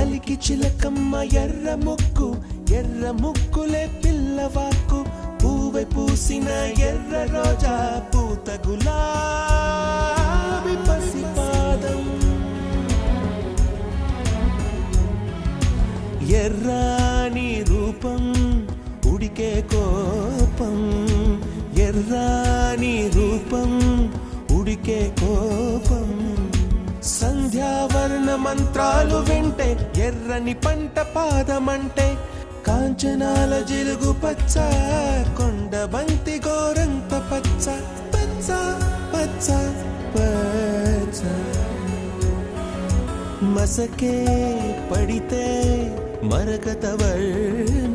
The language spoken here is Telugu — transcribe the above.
చిలకమ్మ ఎర్ర ముక్కు ఎర్ర ముక్కులే పిల్లవాకు. పూవె పూసిన ఎర్ర రోజా పూత గులాబి పసిపాదం ఎర్రాని రూపం ఉడికే కోపం. ఎర్రాని రూపం ఉడికే కోపం. సంధ్యావర్ణ మంత్రాలు వింటే ఎర్రని పంట పాదమంటే కాంచనాల జిలుగు పచ్చ కొండ బంతి గోరంత పచ్చ పచ్చ పచ్చ పచ్చ. మసకే పడితే మరకత వర్ణ